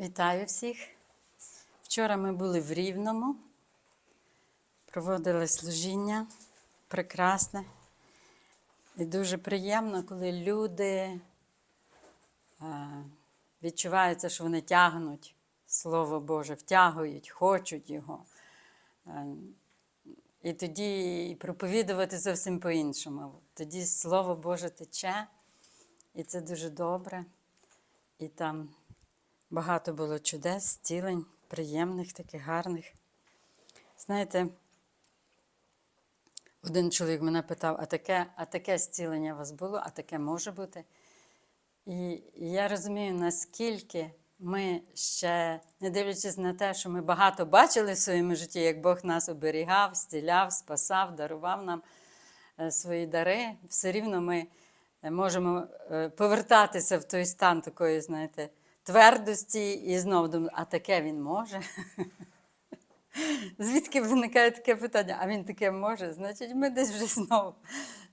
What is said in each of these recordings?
Вітаю всіх. Вчора ми були в Рівному, проводили служіння прекрасне. І дуже приємно, коли люди е, відчуваються, що вони тягнуть Слово Боже, втягують, хочуть його. Е, І тоді проповідувати зовсім по-іншому. Тоді Слово Боже тече, і це дуже добре. І там багато було чудес, зцілень, приємних, таких гарних. Знаєте, один чоловік мене питав, а таке, а таке зцілення у вас було, а таке може бути. І я розумію, наскільки ми ще, не дивлячись на те, що ми багато бачили в своєму житті, як Бог нас оберігав, зціляв, спасав, дарував нам е, свої дари, все рівно ми е, можемо е, повертатися в той стан такої, знаєте, твердості і знову думати, а таке він може. Звідки виникає таке питання? А він таке може? Значить, ми десь вже знову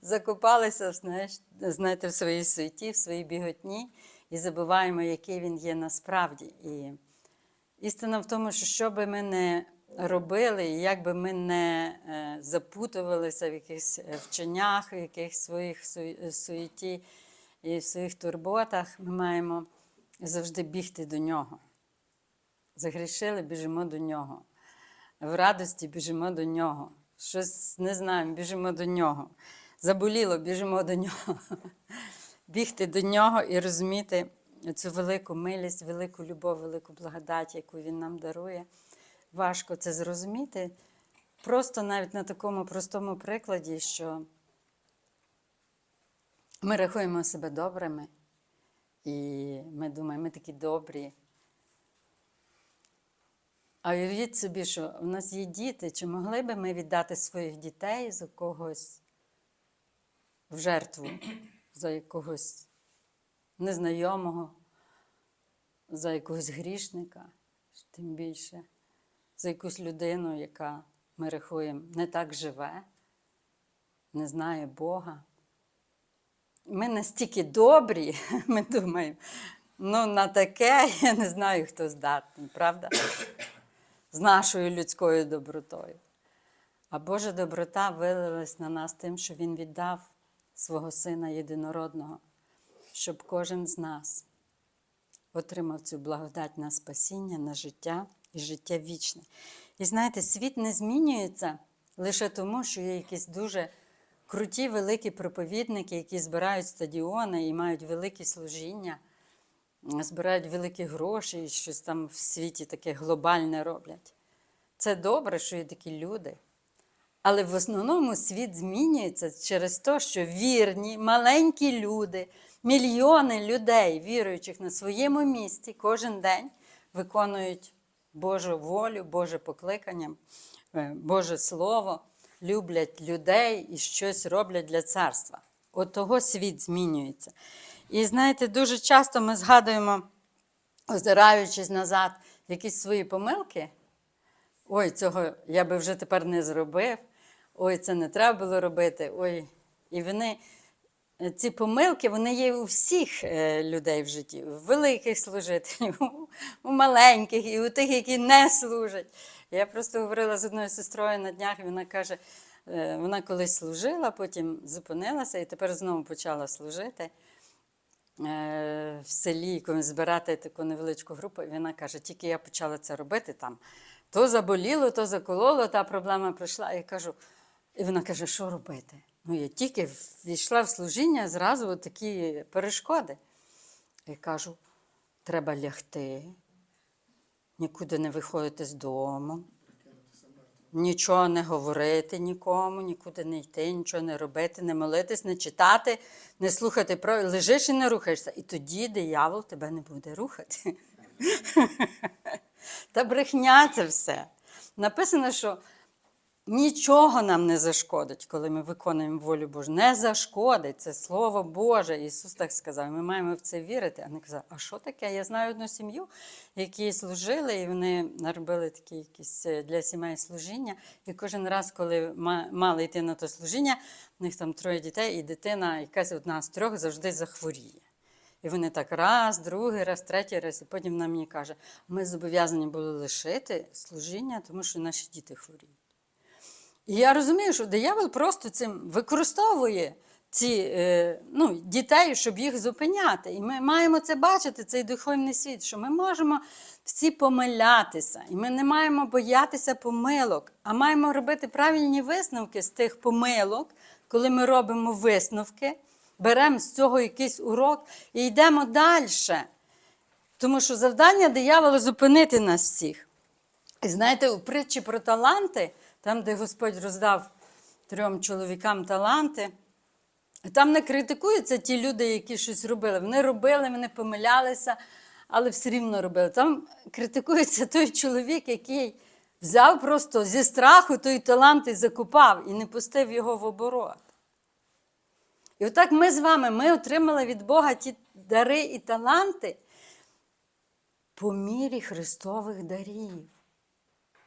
закопалися знаєш, знаєте, в своїй суеті, в своїй біготні і забуваємо, який він є насправді. І істина в тому, що що би ми не робили, і як би ми не е, запутувалися в якихось е, вченнях, в якихось своїх су- суеті і в своїх турботах, ми маємо завжди бігти до нього. Загрішили, біжимо до нього. В радості біжимо до нього. Щось не знаємо, біжимо до нього. Заболіло, біжимо до нього. Бігти до нього і розуміти цю велику милість, велику любов, велику благодать, яку він нам дарує. Важко це зрозуміти. Просто навіть на такому простому прикладі, що ми рахуємо себе добрими, і ми думаємо, ми такі добрі. А уявіть собі, що у нас є діти, чи могли би ми віддати своїх дітей за когось в жертву, за якогось незнайомого, за якогось грішника, тим більше, за якусь людину, яка ми рахуємо не так живе, не знає Бога. Ми настільки добрі, ми думаємо, ну на таке я не знаю, хто здатний, правда? З нашою людською добротою. А Божа доброта вилилась на нас тим, що Він віддав свого Сина єдинородного, щоб кожен з нас отримав цю благодать на спасіння, на життя і життя вічне. І знаєте, світ не змінюється лише тому, що є якісь дуже круті великі проповідники, які збирають стадіони і мають великі служіння, збирають великі гроші і щось там в світі таке глобальне роблять. Це добре, що є такі люди. Але в основному світ змінюється через те, що вірні, маленькі люди, мільйони людей, віруючих на своєму місці, кожен день виконують Божу волю, Боже покликання, е, Боже Слово, люблять людей і щось роблять для царства. От того світ змінюється. І знаєте, дуже часто ми згадуємо, озираючись назад, якісь свої помилки. Ой, цього я би вже тепер не зробив. Ой, це не треба було робити. Ой. І вони, ці помилки, вони є у всіх е, людей в житті, у великих служителів, у маленьких і у тих, які не служать. Я просто говорила з одною сестрою на днях, і вона каже, е, вона колись служила, потім зупинилася і тепер знову почала служити е, в селі, збирати таку невеличку групу. І вона каже, тільки я почала це робити там. То заболіло, то закололо, та проблема прийшла. Я кажу, і вона каже, що робити? Ну, я тільки війшла в служіння, зразу такі перешкоди. Я кажу, треба лягти, нікуди не виходити з дому, нічого не говорити нікому, нікуди не йти, нічого не робити, не молитись, не читати, не слухати про лежиш і не рухаєшся. І тоді диявол тебе не буде рухати. Та брехня це все. Написано, що нічого нам не зашкодить, коли ми виконуємо волю Божу. Не зашкодить. Це Слово Боже. Ісус так сказав. Ми маємо в це вірити. А не казав, а що таке? Я знаю одну сім'ю, які служили, і вони робили такі якісь е, для сімей служіння. І кожен раз, коли мали йти на то служіння, в них там троє дітей, і дитина, якась одна з трьох завжди захворіє. І вони так раз, другий раз, третій раз, і потім вона мені каже: ми зобов'язані були лишити служіння, тому що наші діти хворіють. І я розумію, що диявол просто цим використовує ці е, ну, дітей, щоб їх зупиняти. І ми маємо це бачити, цей духовний світ, що ми можемо всі помилятися, і ми не маємо боятися помилок, а маємо робити правильні висновки з тих помилок, коли ми робимо висновки, беремо з цього якийсь урок і йдемо далі. Тому що завдання диявола зупинити нас всіх. І знаєте, у притчі про таланти, там, де Господь роздав трьом чоловікам таланти, там не критикуються ті люди, які щось робили. Вони робили, вони помилялися, але все рівно робили. Там критикується той чоловік, який взяв просто зі страху той талант і закупав, і не пустив його в оборот. І отак ми з вами ми отримали від Бога ті дари і таланти по мірі Христових дарів.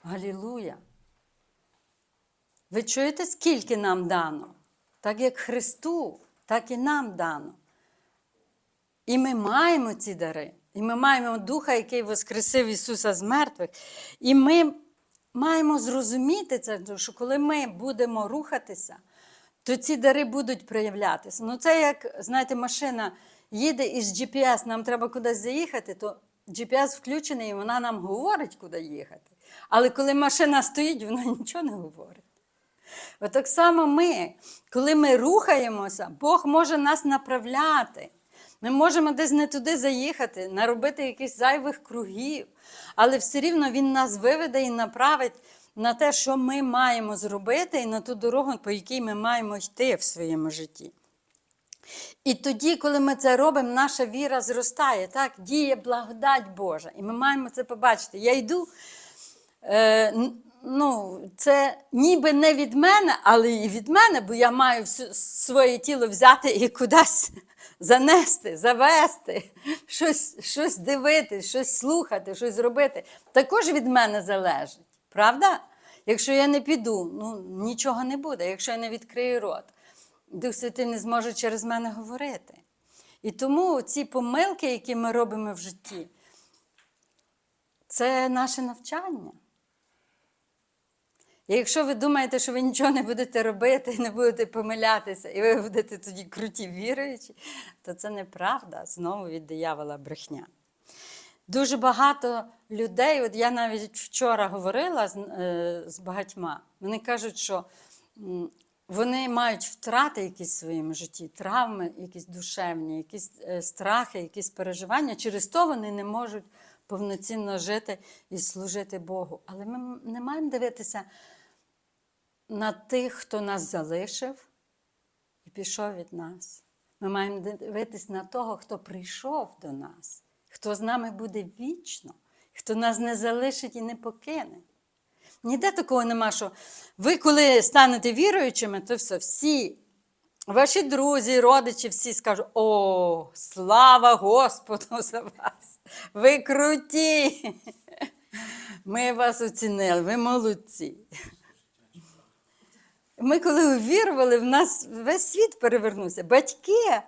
Галілуя! Ви чуєте, скільки нам дано? Так як Христу, так і нам дано. І ми маємо ці дари. І ми маємо Духа, який воскресив Ісуса з мертвих. І ми маємо зрозуміти це, що коли ми будемо рухатися, то ці дари будуть проявлятися. Ну, це як, знаєте, машина їде із GPS, нам треба кудись заїхати, то GPS включений, і вона нам говорить, куди їхати. Але коли машина стоїть, вона нічого не говорить. От так само ми, коли ми рухаємося, Бог може нас направляти. Ми можемо десь не туди заїхати, наробити якихось зайвих кругів, але все рівно Він нас виведе і направить на те, що ми маємо зробити, і на ту дорогу, по якій ми маємо йти в своєму житті. І тоді, коли ми це робимо, наша віра зростає, так? діє благодать Божа. І ми маємо це побачити. Я йду, е, ну, це ніби не від мене, але і від мене, бо я маю своє тіло взяти і кудись занести, завести, щось, щось дивитись, щось слухати, щось робити. Також від мене залежить. Правда? Якщо я не піду, ну нічого не буде. Якщо я не відкрию рот, Дух Святий не зможе через мене говорити. І тому ці помилки, які ми робимо в житті, це наше навчання. І якщо ви думаєте, що ви нічого не будете робити, не будете помилятися, і ви будете тоді круті віруючі, то це неправда, знову від диявола брехня. Дуже багато людей, от я навіть вчора говорила з, е, з багатьма, вони кажуть, що вони мають втрати якісь в своєму житті, травми, якісь душевні, якісь е, страхи, якісь переживання. Через то вони не можуть повноцінно жити і служити Богу. Але ми не маємо дивитися на тих, хто нас залишив і пішов від нас. Ми маємо дивитись на того, хто прийшов до нас, хто з нами буде вічно, хто нас не залишить і не покине. Ніде такого нема, що ви, коли станете віруючими, то все, всі ваші друзі, родичі, всі скажуть: О, слава Господу за вас! Ви круті! Ми вас оцінили, ви молодці. Ми, коли увірували, в нас весь світ перевернувся. Батьки,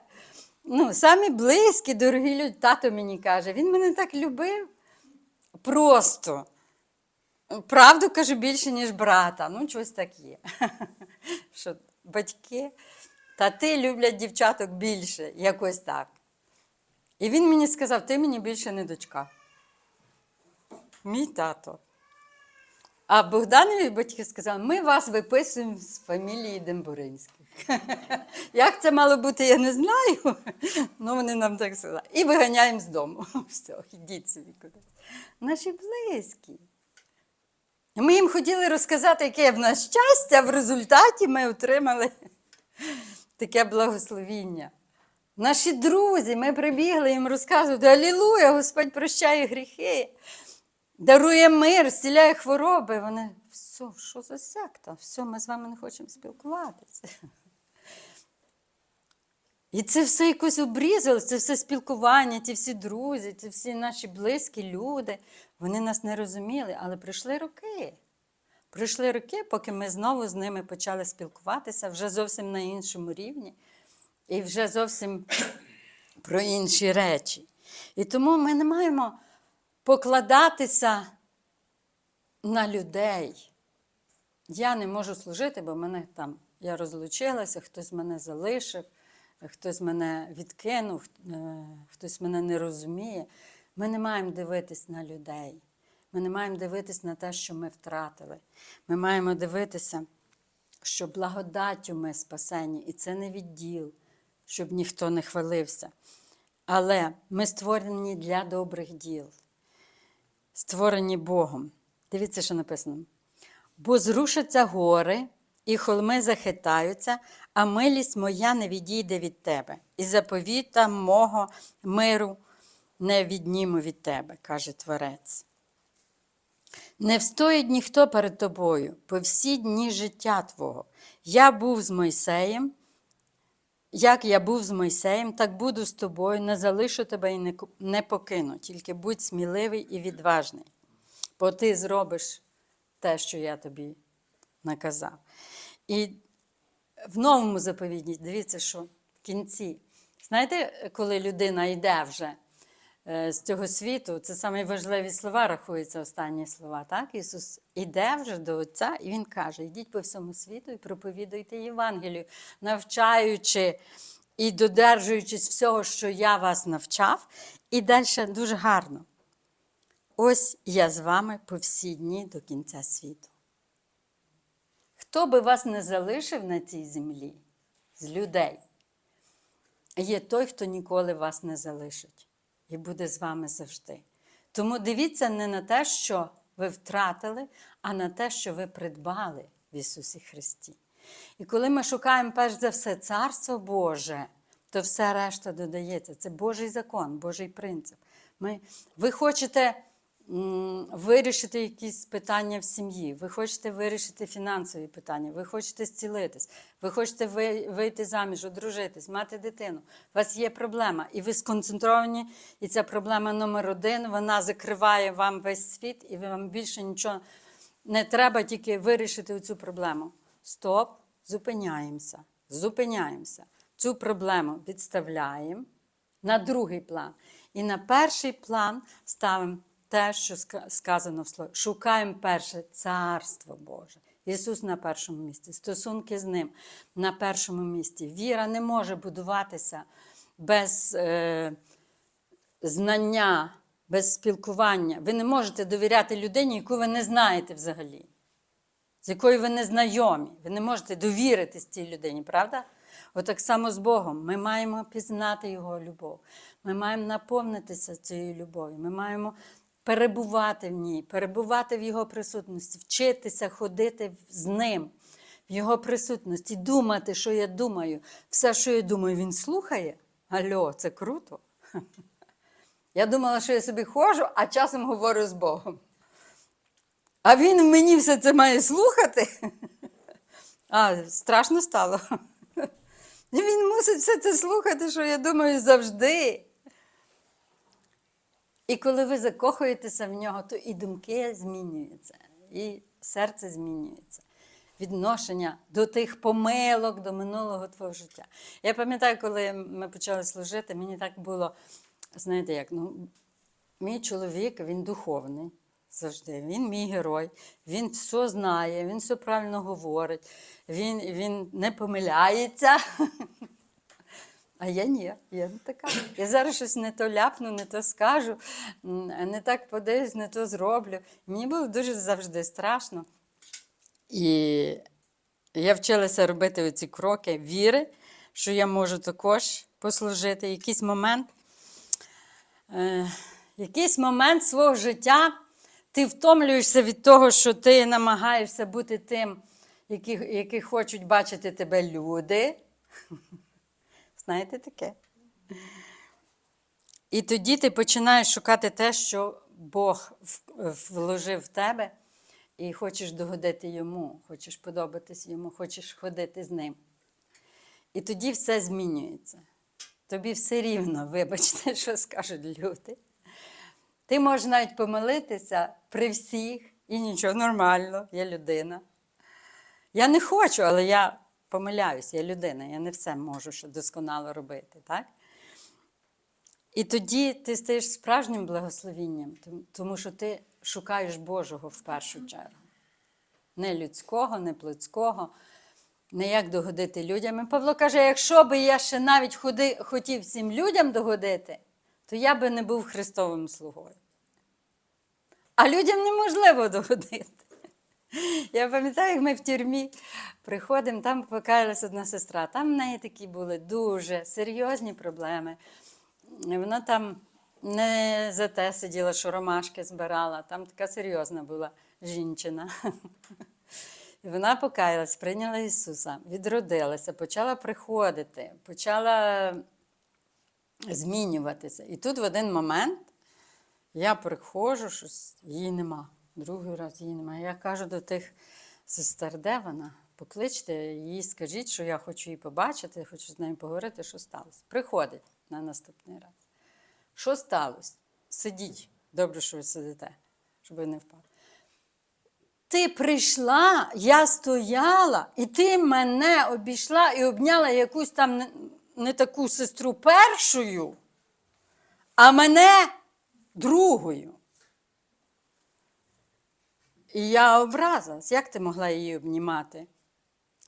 ну, самі близькі, дорогі люди, тато мені каже, він мене так любив просто. Правду кажу більше, ніж брата. Ну, щось так є. Що батьки, тати люблять дівчаток більше, якось так. І він мені сказав: ти мені більше не дочка. Мій тато. А Богданові батьки сказали, ми вас виписуємо з фамілії Дембуринських. Як це мало бути, я не знаю. Ну, вони нам так сказали. І виганяємо з дому. Все, ідіть собі кудись. Наші близькі. Ми їм хотіли розказати, яке в нас щастя, а в результаті ми отримали таке благословіння. Наші друзі, ми прибігли їм розказувати, Алілуя, Господь прощає гріхи, дарує мир, зціляє хвороби. Вони, все, що за секта? Все, ми з вами не хочемо спілкуватися. І це все якось обрізалось, це все спілкування, ті всі друзі, ці всі наші близькі люди. Вони нас не розуміли, але пройшли роки. Пройшли роки, поки ми знову з ними почали спілкуватися вже зовсім на іншому рівні. І вже зовсім про інші речі. І тому ми не маємо покладатися на людей. Я не можу служити, бо мене там, я розлучилася, хтось мене залишив, хтось мене відкинув, е, хтось мене не розуміє. Ми не маємо дивитись на людей. Ми не маємо дивитись на те, що ми втратили. Ми маємо дивитися, що благодаттю ми спасені, і це не відділ, щоб ніхто не хвалився. Але ми створені для добрих діл, створені Богом. Дивіться, що написано. Бо зрушаться гори, і холми захитаються, а милість моя не відійде від тебе, і заповіта мого миру не відніму від тебе, каже Творець. Не встоїть ніхто перед тобою по всі дні життя Твого. Я був з Мойсеєм, як я був з Мойсеєм, так буду з тобою, не залишу тебе і не покину. Тільки будь сміливий і відважний, бо ти зробиш те, що я тобі наказав. І в новому заповіді, дивіться, що в кінці. Знаєте, коли людина йде вже з цього світу, це найважливі слова рахуються останні слова. Так? Ісус іде вже до Отця, і Він каже: йдіть по всьому світу і проповідуйте Євангелію, навчаючи і додержуючись всього, що я вас навчав. І далі дуже гарно. Ось я з вами по всі дні до кінця світу. Хто би вас не залишив на цій землі з людей, є той, хто ніколи вас не залишить і буде з вами завжди. Тому дивіться не на те, що ви втратили, а на те, що ви придбали в Ісусі Христі. І коли ми шукаємо перш за все Царство Боже, то все решта додається. Це Божий закон, Божий принцип. Ми, ви хочете вирішити якісь питання в сім'ї, ви хочете вирішити фінансові питання, ви хочете зцілитись, ви хочете вийти заміж, одружитись, мати дитину. У вас є проблема, і ви сконцентровані, і ця проблема номер один, вона закриває вам весь світ, і вам більше нічого не треба тільки вирішити цю проблему. Стоп, зупиняємося, зупиняємося. Цю проблему відставляємо на другий план. І на перший план ставимо те, що сказано в слові. Шукаємо перше царство Боже. Ісус на першому місці, стосунки з Ним на першому місці. Віра не може будуватися без е, знання, без спілкування. Ви не можете довіряти людині, яку ви не знаєте взагалі, з якою ви не знайомі. Ви не можете довіритись цій людині, правда? Отак само з Богом. Ми маємо пізнати Його любов. Ми маємо наповнитися цією любов'ю. Ми маємо перебувати в ній, перебувати в Його присутності, вчитися ходити з ним, в Його присутності, думати, що я думаю. Все, що я думаю, він слухає. Альо, це круто. Я думала, що я собі ходжу, а часом говорю з Богом. А він мені все це має слухати. А, страшно стало. Він мусить все це слухати, що я думаю завжди. І коли ви закохуєтеся в нього, то і думки змінюються, і серце змінюється. Відношення до тих помилок, до минулого твого життя. Я пам'ятаю, коли ми почали служити, мені так було, знаєте як, ну, мій чоловік, він духовний завжди. Він мій герой, він все знає, він все правильно говорить, він, він не помиляється. А я ні, я не така. Я зараз щось не то ляпну, не то скажу, не так подивлюсь, не то зроблю. Мені було дуже завжди страшно. І я вчилася робити оці кроки віри, що я можу також послужити. Якийсь момент, е, якийсь момент свого життя ти втомлюєшся від того, що ти намагаєшся бути тим, які, які хочуть бачити тебе люди. Знаєте таке? І тоді ти починаєш шукати те, що Бог вложив в тебе, і хочеш догодити йому, хочеш подобатись йому, хочеш ходити з ним. І тоді все змінюється. Тобі все рівно, вибачте, що скажуть люди. Ти можеш навіть помилитися при всіх, і нічого нормально, я людина. Я не хочу, але я помиляюсь, я людина, я не все можу ще досконало робити. Так? І тоді ти стаєш справжнім благословінням, тому що ти шукаєш Божого в першу чергу. Не людського, не плотського, не як догодити людям. І Павло каже: якщо би я ще навіть ходи, хотів всім людям догодити, то я би не був Христовим слугою. А людям неможливо догодити. Я пам'ятаю, як ми в тюрмі приходимо, там покаялась одна сестра. Там в неї такі були дуже серйозні проблеми. Вона там не за те сиділа, що ромашки збирала, там така серйозна була жінчина. І вона покаялась, прийняла Ісуса, відродилася, почала приходити, почала змінюватися. І тут в один момент я приходжу, щось її нема. Другий раз її немає. Я кажу до тих сестер, де вона? Покличте їй, скажіть, що я хочу її побачити, хочу з нею поговорити, що сталося. Приходить на наступний раз. Що сталося? Сидіть. Добре, що ви сидите, щоб ви не впали. Ти прийшла, я стояла, і ти мене обійшла і обняла якусь там не, не таку сестру першою, а мене другою. І я образилась. Як ти могла її обнімати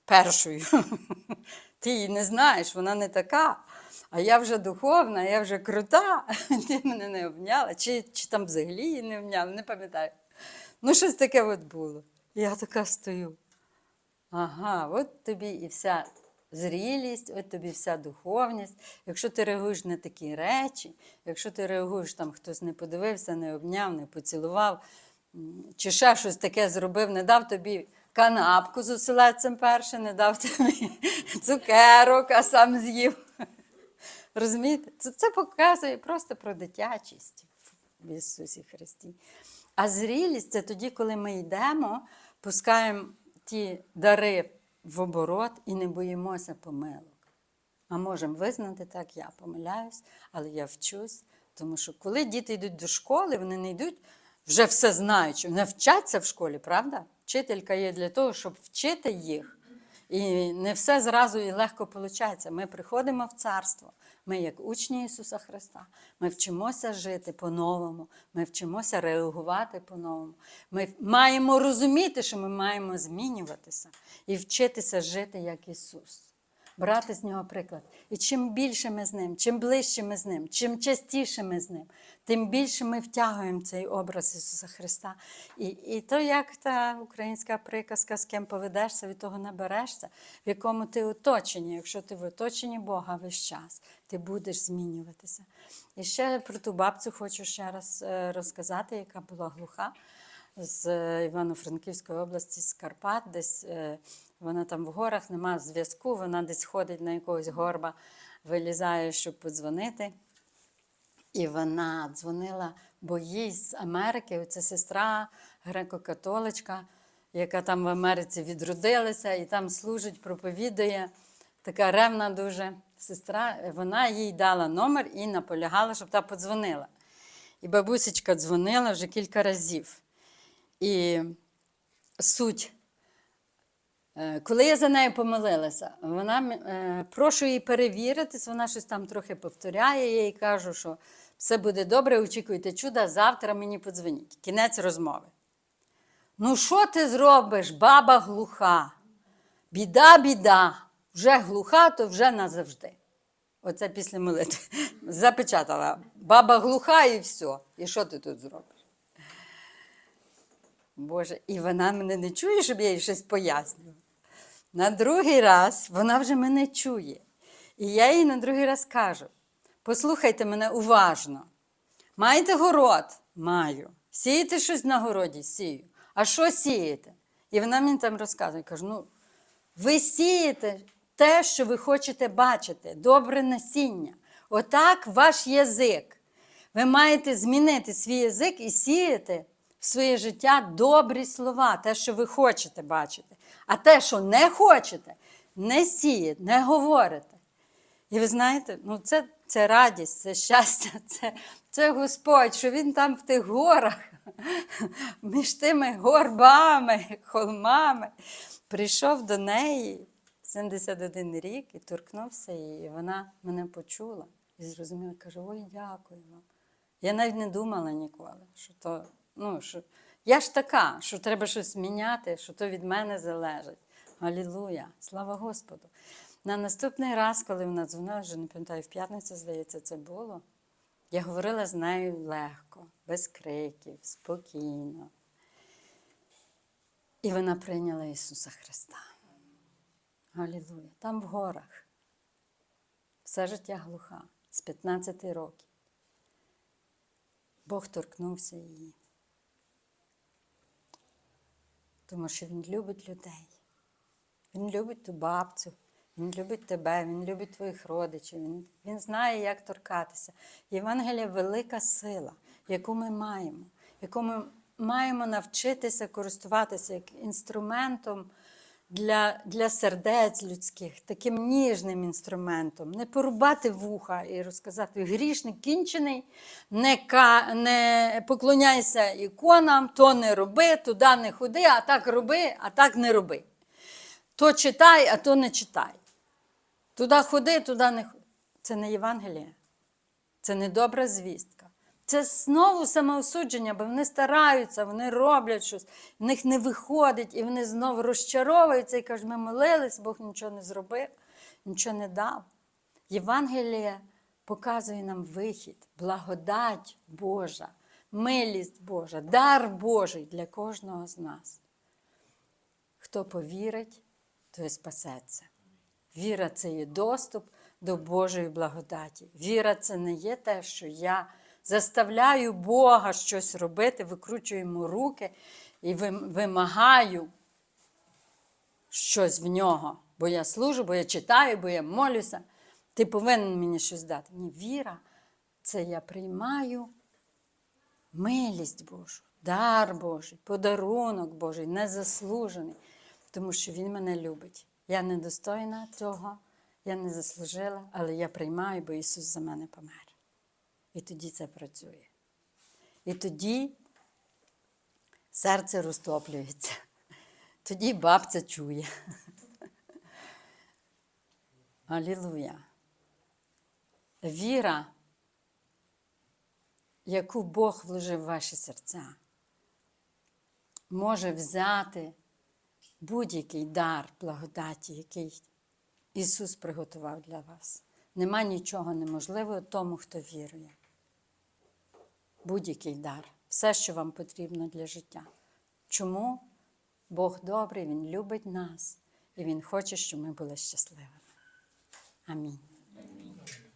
першою? Ти її не знаєш, вона не така. А я вже духовна, я вже крута. Ти мене не обняла. Чи, чи там взагалі її не обняла, не пам'ятаю. Ну, щось таке от було. Я така стою. Ага, от тобі і вся зрілість, от тобі вся духовність. Якщо ти реагуєш на такі речі, якщо ти реагуєш, там хтось не подивився, не обняв, не поцілував, чи ще щось таке зробив, не дав тобі канапку з оселедцем перше, не дав тобі цукерок, а сам з'їв. Розумієте? Це, це показує просто про дитячість в Ісусі Христі. А зрілість це тоді, коли ми йдемо, пускаємо ті дари в оборот і не боїмося помилок. А можемо визнати так, я помиляюсь, але я вчусь. Тому що коли діти йдуть до школи, вони не йдуть вже все знаючи, вони вчаться в школі, правда? Вчителька є для того, щоб вчити їх. І не все зразу і легко виходить. Ми приходимо в царство. Ми, як учні Ісуса Христа, ми вчимося жити по-новому, ми вчимося реагувати по-новому. Ми маємо розуміти, що ми маємо змінюватися і вчитися жити як Ісус, брати з нього приклад. І чим більше ми з ним, чим ближче ми з ним, чим частіше ми з ним, тим більше ми втягуємо цей образ Ісуса Христа. І, і то, як та українська приказка, з ким поведешся, від того наберешся, в якому ти оточенні. Якщо ти в оточенні Бога весь час, ти будеш змінюватися. І ще про ту бабцю хочу ще раз е, розказати, яка була глуха з е, Івано-Франківської області, з Карпат, десь е, вона там в горах, нема зв'язку, вона десь ходить на якогось горба, вилізає, щоб подзвонити. І вона дзвонила, бо їй з Америки, оця сестра греко-католичка, яка там в Америці відродилася і там служить, проповідує. Така ревна дуже сестра. Вона їй дала номер і наполягала, щоб та подзвонила. І бабусечка дзвонила вже кілька разів. І суть. Е, Коли я за нею помилилася, вона е, прошу її перевіритись, вона щось там трохи повторяє. Я їй кажу, що все буде добре, очікуйте чуда, завтра мені подзвоніть. Кінець розмови. Ну, що ти зробиш, баба глуха? Біда, біда. Вже глуха, то вже назавжди. Оце після молитви. Запечатала. Баба глуха і все. І що ти тут зробиш? Боже, і вона мене не чує, щоб я їй щось пояснювала. На другий раз вона вже мене чує. І я їй на другий раз кажу: послухайте мене уважно. Маєте город? Маю. Сієте щось на городі? Сію. А що сієте? І вона мені там розказує, кажу, ну, ви сієте те, що ви хочете бачити, добре насіння. Отак ваш язик. Ви маєте змінити свій язик і сіяти в своє життя добрі слова, те, що ви хочете бачити. А те, що не хочете, не сієте, не говорите. І ви знаєте, ну це, це радість, це щастя, це, це Господь, що Він там в тих горах, між тими горбами, холмами, прийшов до неї 71 рік і торкнувся її, і вона мене почула. І зрозуміла, кажу, ой, дякую вам. Я навіть не думала ніколи, що то, ну, що я ж така, що треба щось міняти, що то від мене залежить. Алілуя! Слава Господу! На наступний раз, коли вона дзвонила, вже не пам'ятаю, в п'ятницю, здається, це було. Я говорила з нею легко, без криків, спокійно. І вона прийняла Ісуса Христа. Алілуя! Там в горах. Все життя глуха з 15 років. Бог торкнувся її. Тому що Він любить людей. Він любить ту бабцю, Він любить тебе, Він любить твоїх родичів, Він, він знає, як торкатися. Євангелія велика сила, яку ми маємо, яку ми маємо навчитися користуватися як інструментом для, для сердець людських, таким ніжним інструментом, не порубати вуха і розказати грішник кінчений, не, ка, не поклоняйся іконам, то не роби, туди не ходи, а так роби, а так не роби. То читай, а то не читай. Туди ходи, туди не ходи. Це не Євангеліє, це не добра звістка. Це знову самоосудження, бо вони стараються, вони роблять щось, в них не виходить, і вони знову розчаровуються і кажуть, ми молились, Бог нічого не зробив, нічого не дав. Євангеліє показує нам вихід, благодать Божа, милість Божа, дар Божий для кожного з нас. Хто повірить, той спасеться. Віра це є доступ до Божої благодаті. Віра це не є те, що я заставляю Бога щось робити, викручую йому руки і вимагаю щось в нього. Бо я служу, бо я читаю, бо я молюся. Ти повинен мені щось дати. Ні, віра це я приймаю милість Божу, дар Божий, подарунок Божий, незаслужений, тому що Він мене любить. Я недостойна цього, я не заслужила, але я приймаю, бо Ісус за мене помер. І тоді це працює. І тоді серце розтоплюється. Тоді бабця чує. Алілуя. Віра, яку Бог вложив в ваші серця, може взяти будь-який дар благодаті, який Ісус приготував для вас. Нема нічого неможливого тому, хто вірує. Будь-який дар, все, що вам потрібно для життя. Чому? Бог добрий, Він любить нас і Він хоче, щоб ми були щасливими. Амінь.